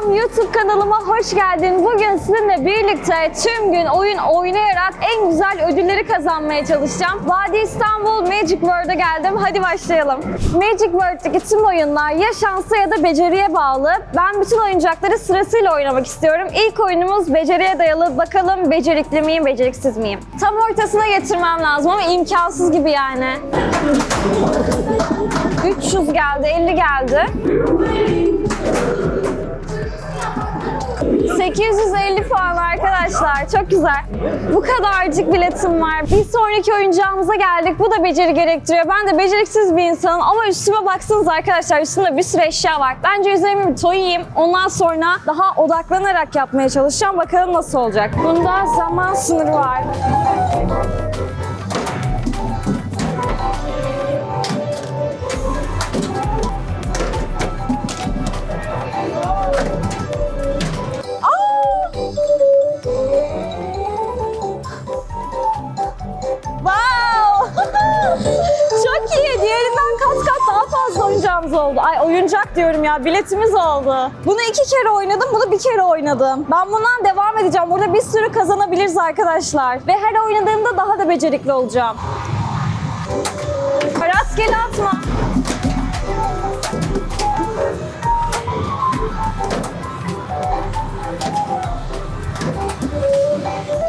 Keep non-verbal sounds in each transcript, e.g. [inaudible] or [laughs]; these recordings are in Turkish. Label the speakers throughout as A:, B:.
A: Selam YouTube kanalıma hoş geldin. Bugün sizinle birlikte tüm gün oyun oynayarak en güzel ödülleri kazanmaya çalışacağım. Vadi İstanbul Magic World'a geldim. Hadi başlayalım. Magic World'deki tüm oyunlar ya şansa ya da beceriye bağlı. Ben bütün oyuncakları sırasıyla oynamak istiyorum. İlk oyunumuz beceriye dayalı. Bakalım becerikli miyim, beceriksiz miyim? Tam ortasına getirmem lazım ama imkansız gibi yani. 300 geldi, 50 geldi. 850 puan arkadaşlar. Çok güzel. Bu kadarcık biletim var. Bir sonraki oyuncağımıza geldik. Bu da beceri gerektiriyor. Ben de beceriksiz bir insanım ama üstüme baksanız arkadaşlar üstümde bir sürü eşya var. Bence üzerime bir toyayım. Ondan sonra daha odaklanarak yapmaya çalışacağım. Bakalım nasıl olacak. Bunda zaman sınırı var. Oyuncağımız oldu. Ay oyuncak diyorum ya. Biletimiz oldu. Bunu iki kere oynadım, bunu bir kere oynadım. Ben bundan devam edeceğim. Burada bir sürü kazanabiliriz arkadaşlar. Ve her oynadığımda daha da becerikli olacağım. Rastgele atma.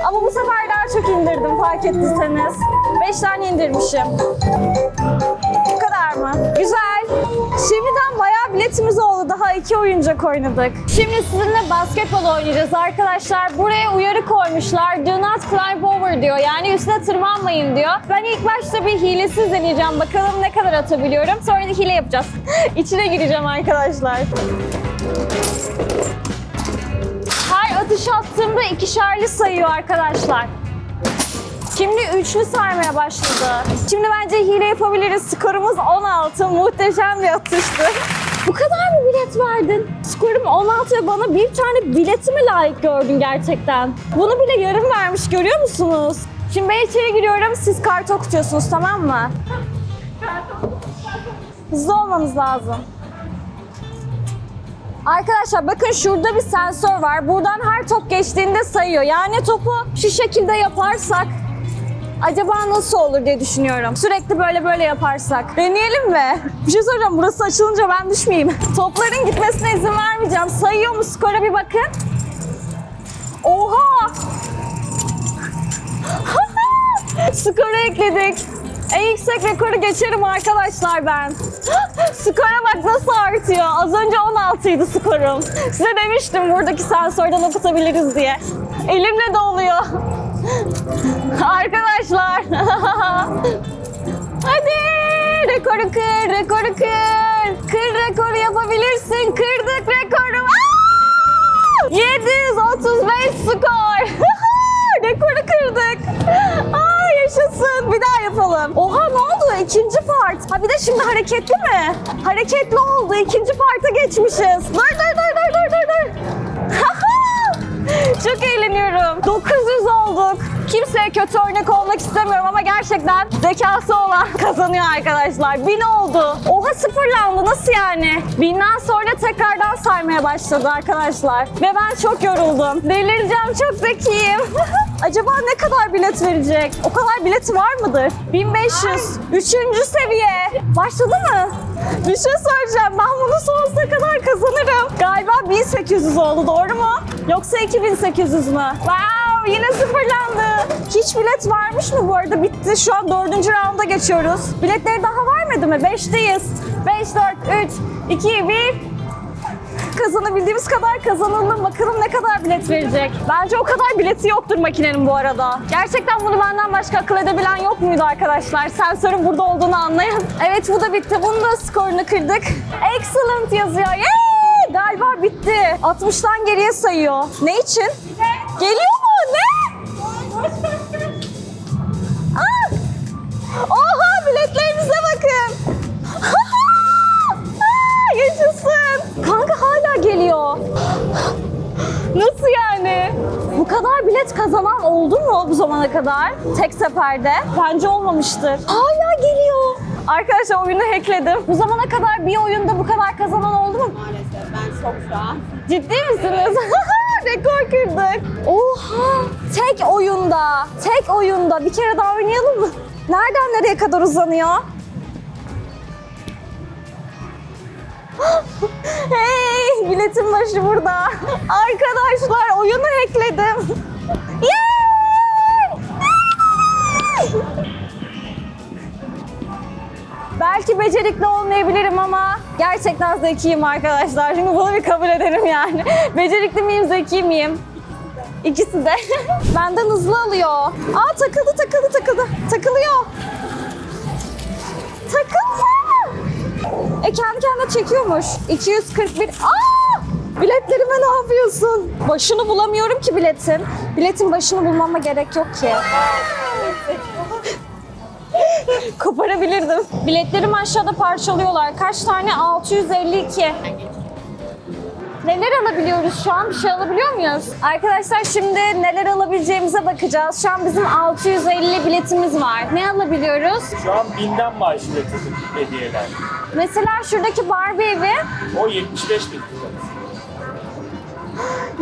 A: Ama bu sefer daha çok indirdim fark ettiyseniz. 5 tane indirmişim. Bu kadar mı? Güzel. Şimdiden bayağı biletimiz oldu. Daha iki oyuncak oynadık. Şimdi sizinle basketbol oynayacağız arkadaşlar. Buraya uyarı koymuşlar. Do not climb over diyor. Yani üstüne tırmanmayın diyor. Ben ilk başta bir hilesiz deneyeceğim. Bakalım ne kadar atabiliyorum. Sonra da hile yapacağız. [laughs] İçine gireceğim arkadaşlar. Her atış attığımda ikişerli sayıyor arkadaşlar. Şimdi üçlü saymaya başladı. Şimdi bence hile yapabiliriz. Skorumuz 16. Muhteşem bir atıştı. Bu kadar mı bilet verdin? Skorum 16 ve bana bir tane biletimi layık gördün gerçekten. Bunu bile yarım vermiş görüyor musunuz? Şimdi ben içeri giriyorum. Siz kart okutuyorsunuz tamam mı? Hızlı olmanız lazım. Arkadaşlar bakın şurada bir sensör var. Buradan her top geçtiğinde sayıyor. Yani topu şu şekilde yaparsak acaba nasıl olur diye düşünüyorum. Sürekli böyle böyle yaparsak. Deneyelim mi? Bir şey soracağım. Burası açılınca ben düşmeyeyim. [laughs] Topların gitmesine izin vermeyeceğim. Sayıyor mu? Skora bir bakın. Oha! [laughs] Skoru ekledik. En yüksek rekoru geçerim arkadaşlar ben. [gasps] Skora bak nasıl artıyor. Az önce 16 idi skorum. Size demiştim buradaki sensörden okutabiliriz diye. Elimle de oluyor. [laughs] [laughs] Arkadaşlar. [laughs] Hadi rekoru kır, rekoru kır. Kır rekoru yapabilirsin. Kırdık rekoru. Aa! 735 skor. [laughs] rekoru kırdık. Aa yaşasın. Bir daha yapalım. Oha ne oldu? İkinci part. Ha bir de şimdi hareketli mi? Hareketli oldu. İkinci parta geçmişiz. Dur dur dur dur dur dur. Çok eğleniyorum. 900 olduk. Kimseye kötü örnek olmak istemiyorum ama gerçekten zekası olan [laughs] kazanıyor arkadaşlar. 1000 oldu. Oha sıfırlandı. Nasıl yani? 1000'den sonra tekrardan saymaya başladı arkadaşlar. Ve ben çok yoruldum. Delireceğim. Çok zekiyim. [laughs] Acaba ne kadar bilet verecek? O kadar bileti var mıdır? 1500. Üçüncü seviye. Başladı mı? [laughs] Bir şey söyleyeceğim. Ben bunu sonsuza kadar kazanırım. Galiba 1800 oldu. Doğru mu? Yoksa 2800 mü? Wow! Yine sıfırlandı. Hiç bilet varmış mı bu arada? Bitti. Şu an dördüncü rounda geçiyoruz. Biletleri daha vermedi mi? Beşteyiz. 5, 4, 3, 2, 1 kazanabildiğimiz kadar kazanalım. Bakalım ne kadar bilet verecek. Bence o kadar bileti yoktur makinenin bu arada. Gerçekten bunu benden başka akıl edebilen yok muydu arkadaşlar? Sensörün burada olduğunu anlayan. Evet bu da bitti. Bunun da skorunu kırdık. Excellent yazıyor. Yay! Galiba bitti. 60'tan geriye sayıyor. Ne için? Geliyor bilet kazanan oldu mu bu zamana kadar? Tek seferde? Bence olmamıştır. Hala geliyor. Arkadaşlar oyunu hackledim. Bu zamana kadar bir oyunda bu kadar kazanan oldu mu?
B: Maalesef ben şok şu an.
A: Ciddi misiniz? [laughs] Rekor kırdık. Oha! Tek oyunda, tek oyunda. Bir kere daha oynayalım mı? Nereden nereye kadar uzanıyor? [laughs] hey! Biletin başı burada. Arkadaşlar oyunu hackledim. Belki becerikli olmayabilirim ama gerçekten zekiyim arkadaşlar. Şimdi bunu bir kabul ederim yani. [laughs] Becerikli miyim, zeki miyim? İkisi de. [laughs] Benden hızlı alıyor. Aa takıldı, takıldı, takıldı. Takılıyor. Takıldı. E kendi kendine çekiyormuş. 241. Aa! Biletlerime ne yapıyorsun? Başını bulamıyorum ki biletin. Biletin başını bulmama gerek yok ki. Koparabilirdim. Biletlerimi aşağıda parçalıyorlar. Kaç tane? 652. Neler alabiliyoruz şu an? Bir şey alabiliyor muyuz? Arkadaşlar şimdi neler alabileceğimize bakacağız. Şu an bizim 650 biletimiz var. Ne alabiliyoruz?
C: Şu an binden başlıyor hediyeler.
A: Mesela şuradaki Barbie evi
C: O 75 bin.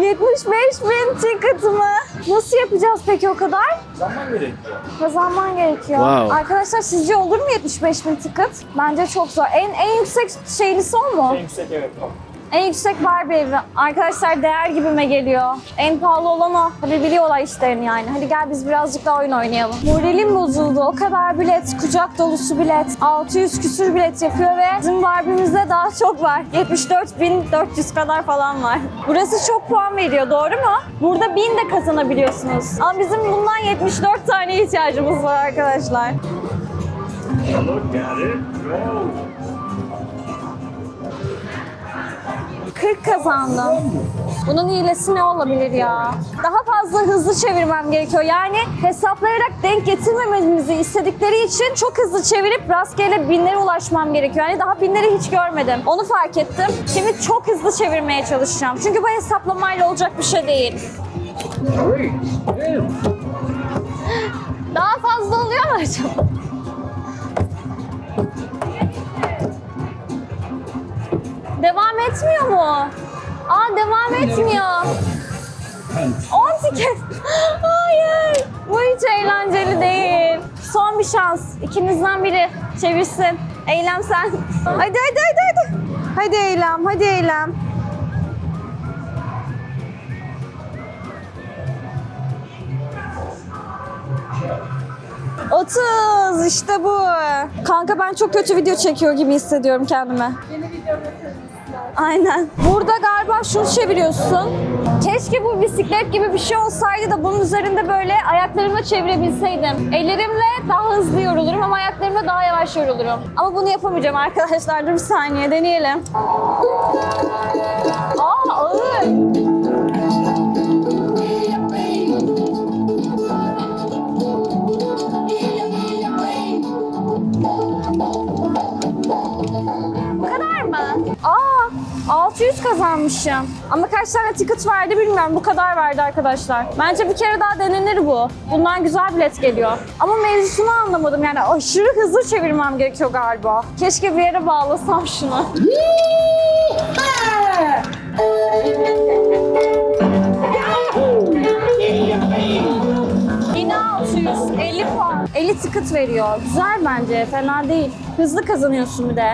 A: 75 bin ticket mı? Nasıl yapacağız peki o kadar?
C: Zaman gerekiyor.
A: Kazanman gerekiyor.
D: Wow.
A: Arkadaşlar sizce olur mu 75 bin ticket? Bence çok zor. En en yüksek şeylisi o mu?
C: En yüksek evet o.
A: En yüksek Barbie evi. Arkadaşlar değer gibime geliyor. En pahalı olan o. Tabii biliyorlar işlerini yani. Hadi gel biz birazcık daha oyun oynayalım. Moralim bozuldu. O kadar bilet, kucak dolusu bilet. 600 küsür bilet yapıyor ve bizim Barbie'mizde daha çok var. 74.400 kadar falan var. Burası çok puan veriyor doğru mu? Burada 1000 de kazanabiliyorsunuz. Ama bizim bundan 74 tane ihtiyacımız var arkadaşlar.
C: Look at it.
A: 40 kazandım. Bunun iyilesi ne olabilir ya? Daha fazla hızlı çevirmem gerekiyor. Yani hesaplayarak denk getirmememizi istedikleri için çok hızlı çevirip rastgele binlere ulaşmam gerekiyor. Yani daha binleri hiç görmedim. Onu fark ettim. Şimdi çok hızlı çevirmeye çalışacağım. Çünkü bu hesaplamayla olacak bir şey değil. Daha fazla oluyor mu acaba? Devam etmiyor mu? Aa devam etmiyor. 10 tiket. Hayır. Bu hiç eğlenceli değil. Son bir şans. İkinizden biri çevirsin. Eylem sen. Hadi hadi hadi hadi. Hadi Eylem, hadi Eylem. Otuz işte bu. Kanka ben çok kötü video çekiyor gibi hissediyorum kendime. Aynen. Burada galiba şunu çeviriyorsun. Keşke bu bisiklet gibi bir şey olsaydı da bunun üzerinde böyle ayaklarımla çevirebilseydim. Ellerimle daha hızlı yorulurum ama ayaklarımla daha yavaş yorulurum. Ama bunu yapamayacağım arkadaşlar. Dur bir saniye deneyelim. Aa ağır. 600 kazanmışım. Ama kaç tane ticket verdi bilmiyorum. Bu kadar verdi arkadaşlar. Bence bir kere daha denenir bu. Bundan güzel bilet geliyor. Ama mevzusunu anlamadım. Yani aşırı hızlı çevirmem gerekiyor galiba. Keşke bir yere bağlasam şunu. Yine 650 puan. 50 ticket veriyor. Güzel bence. Fena değil. Hızlı kazanıyorsun bir de.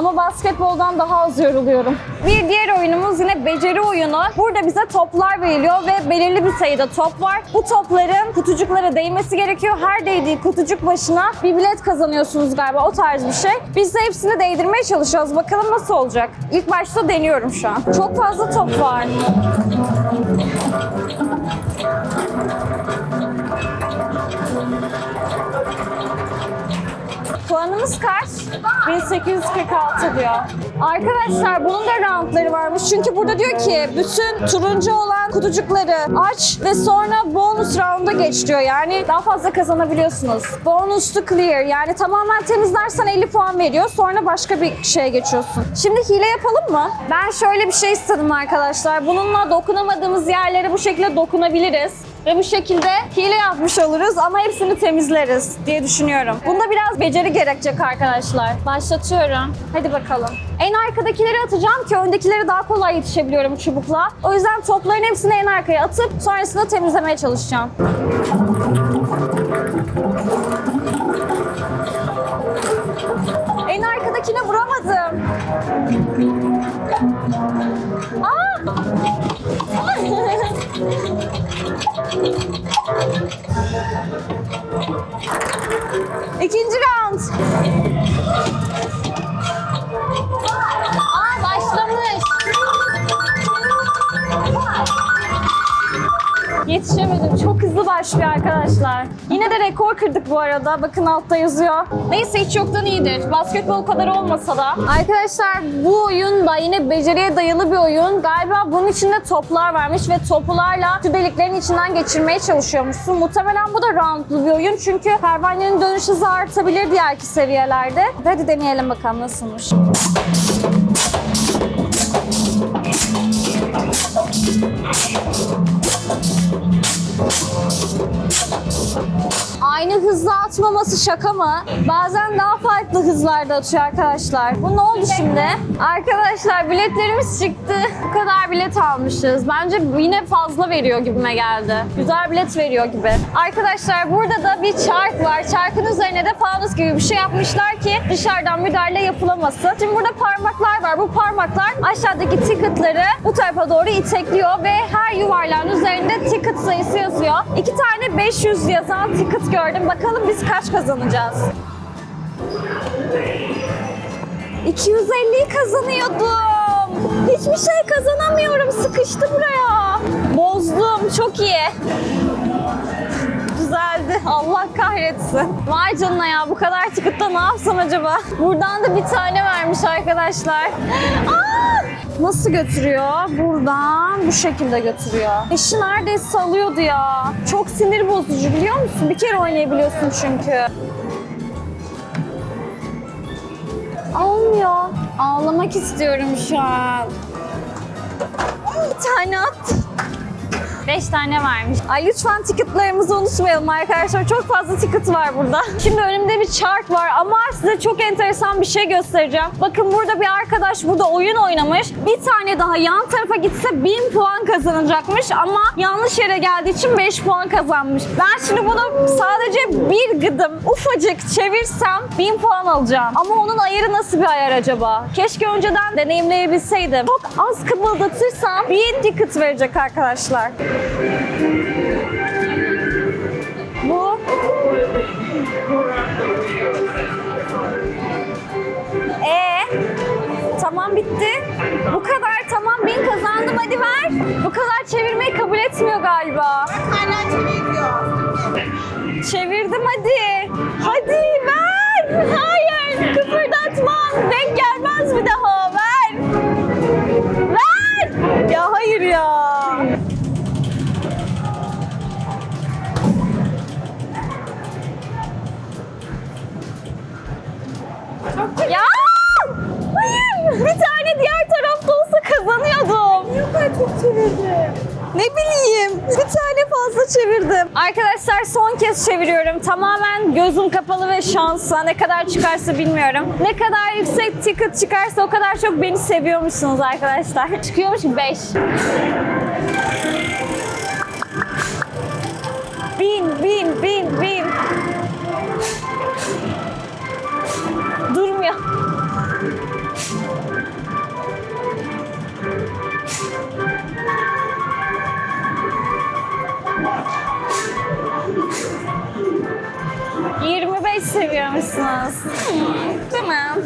A: Ama basketboldan daha az yoruluyorum. Bir diğer oyunumuz yine beceri oyunu. Burada bize toplar veriliyor ve belirli bir sayıda top var. Bu topların kutucuklara değmesi gerekiyor. Her değdiği kutucuk başına bir bilet kazanıyorsunuz galiba o tarz bir şey. Biz de hepsini değdirmeye çalışıyoruz. Bakalım nasıl olacak. İlk başta deniyorum şu an. Çok fazla top var. Puanımız kaç? 1846 diyor. Arkadaşlar bunun da roundları varmış. Çünkü burada diyor ki bütün turuncu olan kutucukları aç ve sonra bonus round'a geç diyor. Yani daha fazla kazanabiliyorsunuz. Bonus to clear yani tamamen temizlersen 50 puan veriyor. Sonra başka bir şeye geçiyorsun. Şimdi hile yapalım mı? Ben şöyle bir şey istedim arkadaşlar. Bununla dokunamadığımız yerlere bu şekilde dokunabiliriz. Ve bu şekilde hile yapmış oluruz ama hepsini temizleriz diye düşünüyorum. Bunda biraz beceri gerekecek arkadaşlar. Başlatıyorum. Hadi bakalım. En arkadakileri atacağım ki öndekileri daha kolay yetişebiliyorum çubukla. O yüzden topların hepsini en arkaya atıp sonrasında temizlemeye çalışacağım. En arkadakine vuramadım. İkinci arkadaşlar. Yine de rekor kırdık bu arada. Bakın altta yazıyor. Neyse hiç yoktan iyidir. Basketbol kadar olmasa da. Arkadaşlar bu oyun da yine beceriye dayalı bir oyun. Galiba bunun içinde toplar varmış ve toplarla şu deliklerin içinden geçirmeye çalışıyormuşsun. Muhtemelen bu da roundlu bir oyun. Çünkü pervanenin dönüş hızı artabilir diğerki seviyelerde. Hadi deneyelim bakalım nasılmış. Aynı hızla atmaması şaka mı? Bazen daha farklı hızlarda atıyor arkadaşlar. Bu ne oldu şimdi? Arkadaşlar biletlerimiz çıktı. Bu kadar bilet almışız. Bence yine fazla veriyor gibime geldi. Güzel bilet veriyor gibi. Arkadaşlar burada da bir çark var. Çarkın üzerine de fanus gibi bir şey yapmışlar ki dışarıdan müdahale yapılamasın. Şimdi burada parmaklar var. Bu parmaklar aşağıdaki ticketları bu tarafa doğru itekliyor ve her yuvarlağın üzerinde ticket sayısı yazıyor. İki tane 500 yazan ticket gördüm. Bakalım biz kaç kazanacağız? 250'yi kazanıyordum. Hiçbir şey kazanamıyorum. Sıkıştı buraya. Bozdum. Çok iyi. Güzeldi. Allah kahretsin. Vay canına ya bu kadar tıkıtta ne yapsam acaba? Buradan da bir tane vermiş arkadaşlar. Aa! Nasıl götürüyor? Buradan bu şekilde götürüyor. Eşi neredeyse salıyordu ya. Çok sinir bozucu biliyor musun? Bir kere oynayabiliyorsun çünkü. Almıyor. Ağlamak istiyorum şu an. Bir tane attı. 5 tane varmış. Ay lütfen ticketlarımızı unutmayalım arkadaşlar. Çok fazla ticket var burada. [laughs] Şimdi önümde bir chart var ama size çok enteresan bir şey göstereceğim. Bakın burada bir arkadaş burada oyun oynamış. Bir tane daha yan tarafa gitse 1000 puan kazanacakmış ama yanlış yere geldiği için 5 puan kazanmış. Ben şimdi bunu sadece bir gıdım ufacık çevirsem 1000 puan alacağım. Ama onun ayarı nasıl bir ayar acaba? Keşke önceden deneyimleyebilseydim. Çok az kımıldatırsam 1000 ticket verecek arkadaşlar. Bu E tamam bitti. Bu kadar tamam bin kazandım hadi ver. Bu kadar çevirmeyi kabul etmiyor galiba.
B: Hala çeviriyor.
A: Çevirdim hadi. Hadi kez çeviriyorum. Tamamen gözüm kapalı ve şansa. Ne kadar çıkarsa bilmiyorum. Ne kadar yüksek ticket çıkarsa o kadar çok beni seviyormuşsunuz arkadaşlar. Çıkıyormuş 5. Bin, bin, bin, bin. Beş seviyormuşsunuz. Tamam.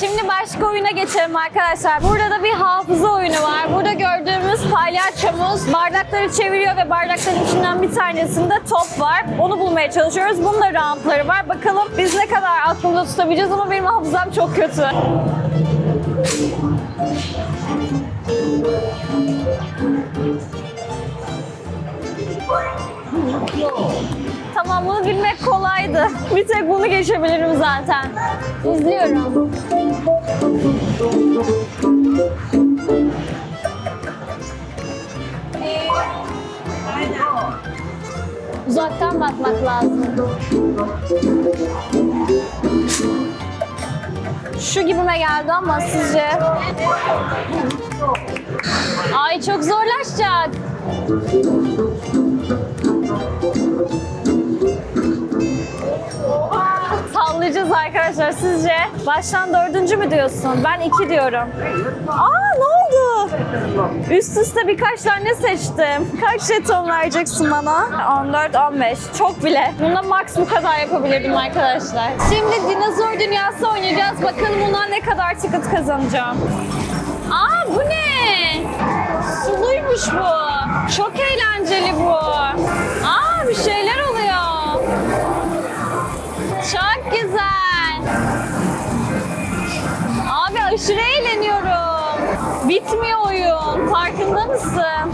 A: Şimdi başka oyuna geçelim arkadaşlar. Burada da bir hafıza oyunu var. Burada gördüğümüz palyaçomuz bardakları çeviriyor ve bardakların içinden bir tanesinde top var. Onu bulmaya çalışıyoruz. Bunun da roundları var. Bakalım biz ne kadar aklımda tutabileceğiz ama benim hafızam çok kötü. Tamam bunu bilmek kolaydı. Bir tek bunu geçebilirim zaten. İzliyorum. Uzaktan bakmak lazım. Şu gibime geldi ama sizce? Ay çok zorlaşacak. Sallayacağız arkadaşlar sizce? Baştan dördüncü mü diyorsun? Ben iki diyorum. Aa ne oldu? Üst üste birkaç tane seçtim. Kaç jeton vereceksin bana? 14, 15. Çok bile. Bunda max bu kadar yapabilirdim arkadaşlar. Şimdi dinozor dünyası oynayacağız. Bakalım bundan ne kadar ticket kazanacağım. Aa bu ne? Suluymuş bu. Çok mısın?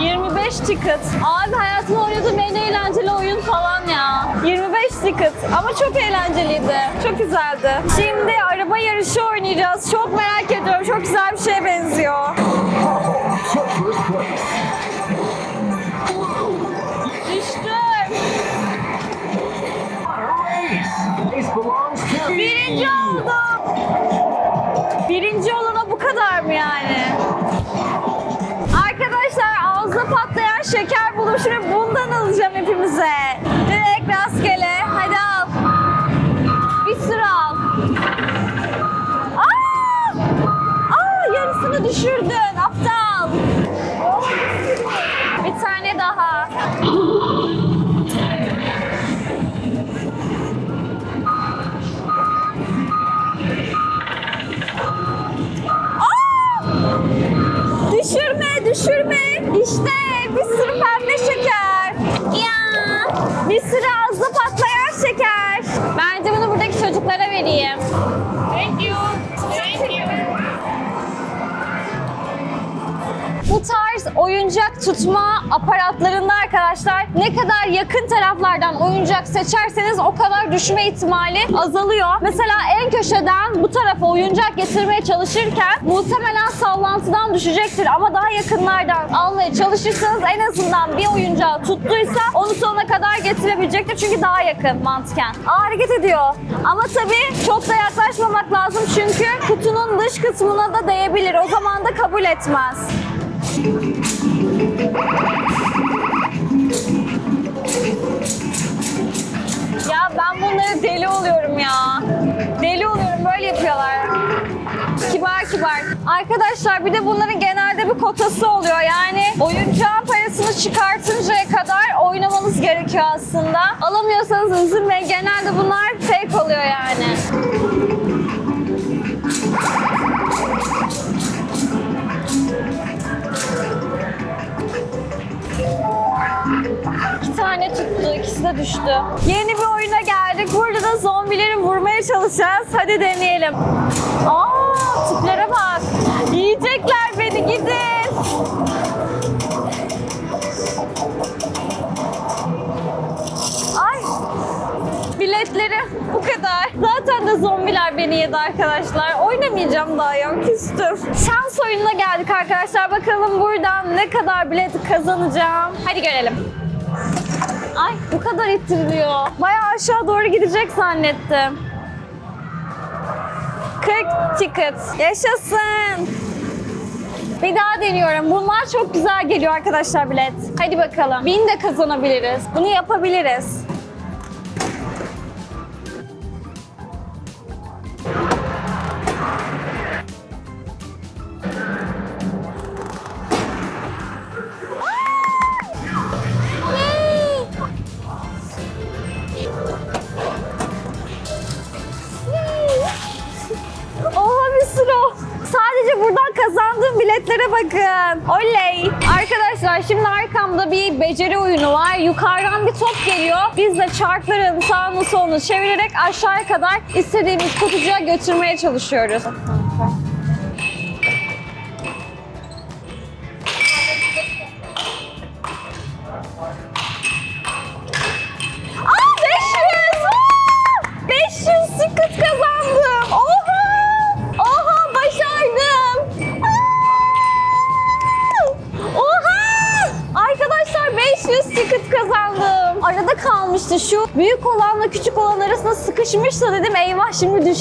A: 25 ticket. Abi hayatımda oynadığım en eğlenceli oyun falan ya. 25 ticket. Ama çok eğlenceliydi. Çok güzeldi. Şimdi araba yarışı oynayacağız. Çok merak ediyorum. Çok güzel bir şeye benziyor. Şeker buldum. Şöyle bundan alacağım hepimize. Bu tarz oyuncak tutma aparatlarında arkadaşlar ne kadar yakın taraflardan oyuncak seçerseniz o kadar düşme ihtimali azalıyor. Mesela en köşeden bu tarafa oyuncak getirmeye çalışırken muhtemelen sallantıdan düşecektir ama daha yakınlardan almaya çalışırsanız en azından bir oyuncağı tuttuysa onu sonuna kadar getirebilecektir çünkü daha yakın mantıken. Aa, hareket ediyor. Ama tabii çok da yaklaşmamak lazım çünkü kutunun dış kısmına da değebilir. O zaman da kabul etmez. Ya ben bunlara deli oluyorum ya. Deli oluyorum böyle yapıyorlar. Kibar kibar. Arkadaşlar bir de bunların genelde bir kotası oluyor. Yani oyuncağın parasını çıkartıncaya kadar oynamanız gerekiyor aslında. Alamıyorsanız üzülmeyin. Tane tuttu, ikisi de düştü. Yeni bir oyuna geldik. Burada da zombileri vurmaya çalışacağız. Hadi deneyelim. Aa, tiplere bak. Yiyecekler beni gidin. Ay. Biletleri bu kadar. Zaten de zombiler beni yedi arkadaşlar. Oynamayacağım daha ya. Küstüm. Şans oyununa geldik arkadaşlar. Bakalım buradan ne kadar bilet kazanacağım. Hadi görelim. Ay bu kadar ittiriliyor. Bayağı aşağı doğru gidecek zannettim. 40 ticket. Yaşasın. Bir daha deniyorum. Bunlar çok güzel geliyor arkadaşlar bilet. Hadi bakalım. Bin de kazanabiliriz. Bunu yapabiliriz. Kazandığım biletlere bakın. Oley. Arkadaşlar şimdi arkamda bir beceri oyunu var. Yukarıdan bir top geliyor. Biz de çarkların sağını solunu çevirerek aşağıya kadar istediğimiz kutucuğa götürmeye çalışıyoruz.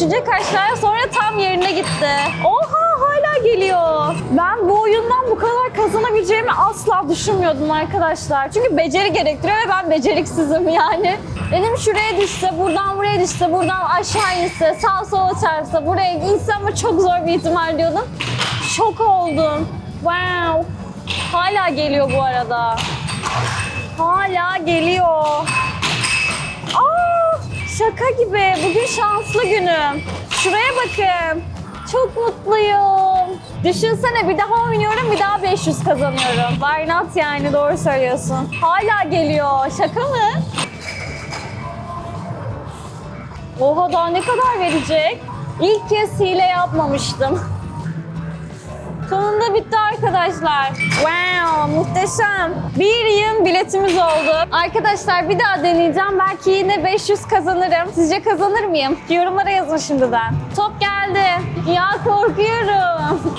A: Düşecek aşağıya. Sonra tam yerine gitti. Oha hala geliyor. Ben bu oyundan bu kadar kazanabileceğimi asla düşünmüyordum arkadaşlar. Çünkü beceri gerektiriyor ve ben beceriksizim yani. Dedim şuraya düşse, buradan buraya düşse, buradan aşağı inse, sağ sola çarpsa, buraya inse ama çok zor bir ihtimal diyordum. Şok oldum. Wow. Hala geliyor bu arada. Hala geliyor. Şaka gibi. Bugün şanslı günüm. Şuraya bakın. Çok mutluyum. Düşünsene bir daha oynuyorum bir daha 500 kazanıyorum. Why not yani doğru söylüyorsun. Hala geliyor. Şaka mı? Oha daha ne kadar verecek? İlk kez hile yapmamıştım. Sonunda bitti arkadaşlar. Wow muhteşem. Bir yığın biletimiz oldu. Arkadaşlar bir daha deneyeceğim. Belki yine 500 kazanırım. Sizce kazanır mıyım? Yorumlara yazın şimdiden. Top geldi. Ya korkuyorum.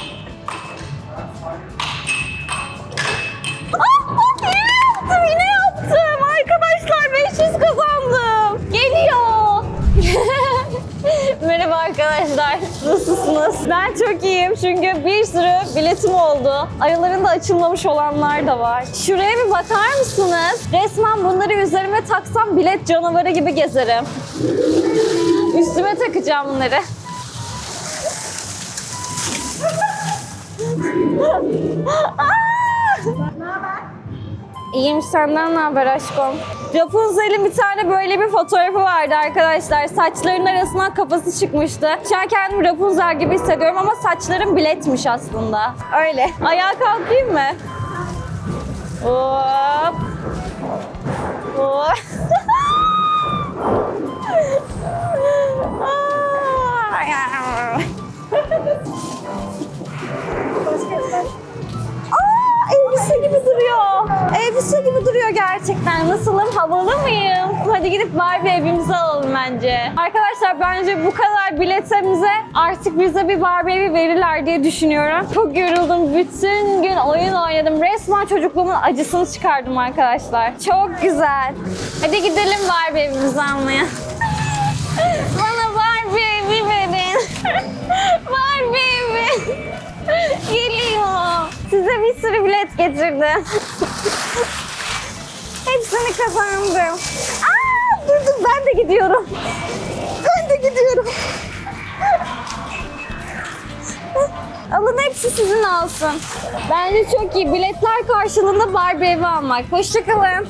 A: Arkadaşlar. Nasılsınız? Ben çok iyiyim çünkü bir sürü biletim oldu. Aralarında açılmamış olanlar da var. Şuraya bir bakar mısınız? Resmen bunları üzerime taksam bilet canavarı gibi gezerim. Üstüme takacağım bunları. [laughs] İyiyim senden ne haber aşkım? Rapunzel'in bir tane böyle bir fotoğrafı vardı arkadaşlar. Saçlarının arasından kafası çıkmıştı. Şu an kendimi Rapunzel gibi hissediyorum ama saçlarım biletmiş aslında. Öyle. Ayağa kalkayım mı? Hop. Hop. [laughs] duruyor. Elbise gibi duruyor gerçekten. Nasılım? Havalı mıyım? Hadi gidip Barbie evimize alalım bence. Arkadaşlar bence bu kadar biletimize artık bize bir Barbie evi verirler diye düşünüyorum. Çok yoruldum. Bütün gün oyun oynadım. Resmen çocukluğumun acısını çıkardım arkadaşlar. Çok güzel. Hadi gidelim Barbie evimizi almaya. [laughs] Bana Barbie evi verin. [laughs] Barbie evi. [laughs] Geliyor. Size bir sürü bilet getirdim. Hepsini kazandım. Aa, dur dur ben de gidiyorum. Ben de gidiyorum. Alın hepsi sizin olsun. Bence çok iyi. Biletler karşılığında Barbie evi almak. Hoşçakalın.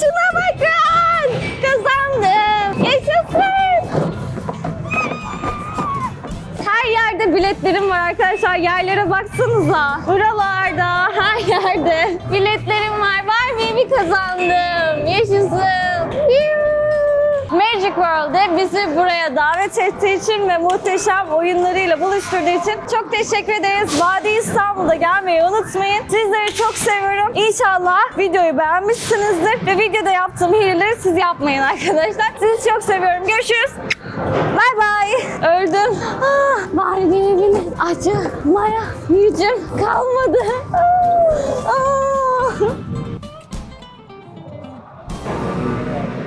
A: Şuna bakın. Kazandım. Arkadaşlar. Yerlere baksanıza. Buralarda, her yerde biletlerim var. Barbie'yi bir kazandım. Yaşasın. Yuhuu. Magic World'e bizi buraya davet ettiği için ve muhteşem oyunlarıyla buluşturduğu için çok teşekkür ederiz. Vadi İstanbul'da gelmeyi unutmayın. Sizleri çok seviyorum. İnşallah videoyu beğenmişsinizdir ve videoda yaptığım hileleri siz yapmayın arkadaşlar. Sizi çok seviyorum. Görüşürüz. Bay bay. Öldüm. Ah, Barbie'nin acımaya gücüm kalmadı. Ah, ah.